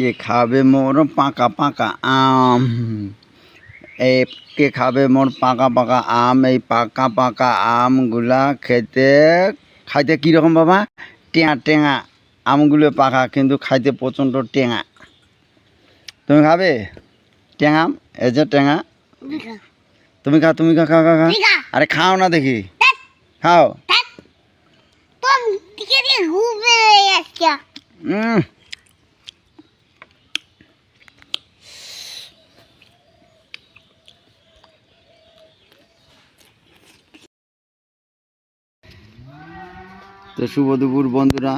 কে খাবে মোর পাকা পাকা আম? এই কে খাবে মোর পাকা পাকা আম? এই পাকা পাকা আমগুলা খেতে খাইতে কীরকম বাবা? টেঙা টেঙা আমগুলো পাকা কিন্তু খাইতে প্রচণ্ড টেঙা। তুমি খাবে? টেঙা আম? এই যে টেঙা। তুমি খা তুমি খা খা খা খা। আরে খাও না দেখি। খাও। তো শুভ দুপুর, বন্ধুরা।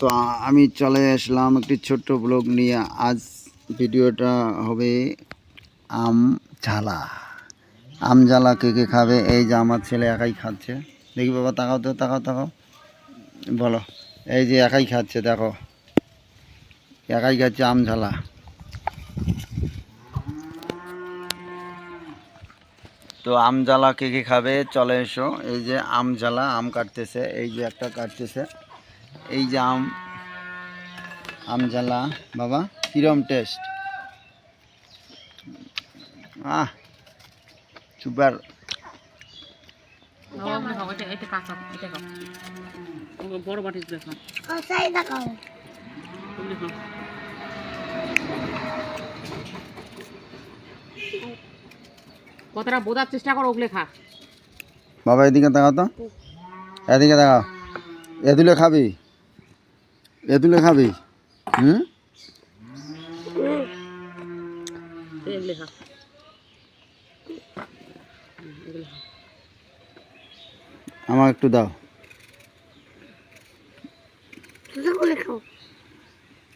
তো আমি চলে আসলাম একটি ছোট্ট ব্লগ নিয়ে। আজ ভিডিওটা হবে আম ঝালা। আম জ্বালা কে কে খাবে? এই যে আমার ছেলে একাই খাচ্ছে। দেখি বাবা, তাকাও তো, তাকাও তাকাও। বলো, এই যে একাই খাচ্ছে, দেখো। একাই খাচ্ছে আম ঝালা। তো আম জ্বালা কে কে খাবে? চলে এসো। এই যে আম জ্বালা আম কাটতেছে। এই যে একটা কাটতেছে। এই যে আম আম জ্বালা। বাবা কিরম টেস্ট আহ সুপার বড় বাটি দেখো তুমি খাও কতটা বোঝার চেষ্টা করো ওগুলো খা। বাবা এদিকে তাকাও তো। এদিকে তাকাও। এদুলে খাবি। এদুলে খাবি। হুম? আমার একটু দাও।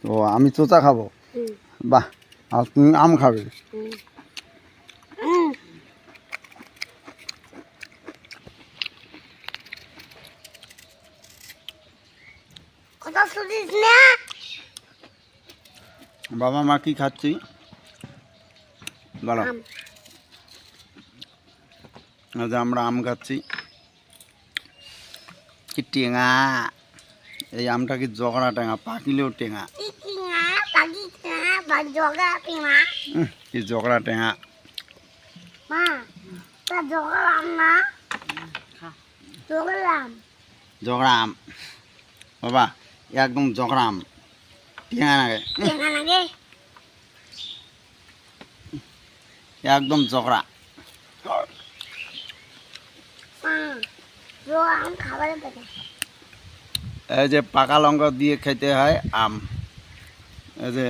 তো আমি চোচা খাব। বাহ আর তুমি আম খাবে। বাবা মা কি খাচ্ছি? বলো আজ আমরা আম খাচ্ছি। কি টেঙা? এই আমটা কি জগড়া টেঙা? পাকিলেও টেঙা। উহ, কি জগড়া টেঙা। খা। জগড়া আম। বাবা একদম জগড়া আম টেঙা নাগে? একদম জগড়া এই যে পাকা লঙ্কা দিয়ে খেতে হয় আম। এই যে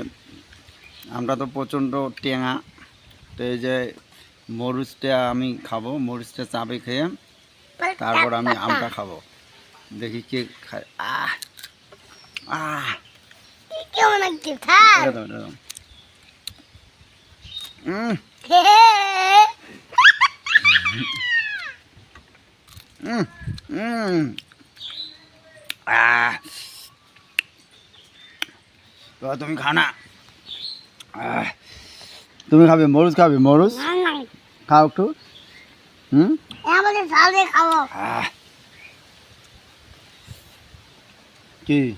আমটা তো প্রচণ্ড টেঙা। তো এই যে মরিচটা আমি খাব মরিচটা চাপে খেয়ে তারপর আমি আমটা খাব। দেখি কে খায়। আহ! কেমন লাগছে। উম, উম, উম। আহ। তুমি খা না। আহ। তুমি খাবে মরুচ খাবে মরুচ। খাও একটু। হুম? আমাদের সামনে খাব। কি?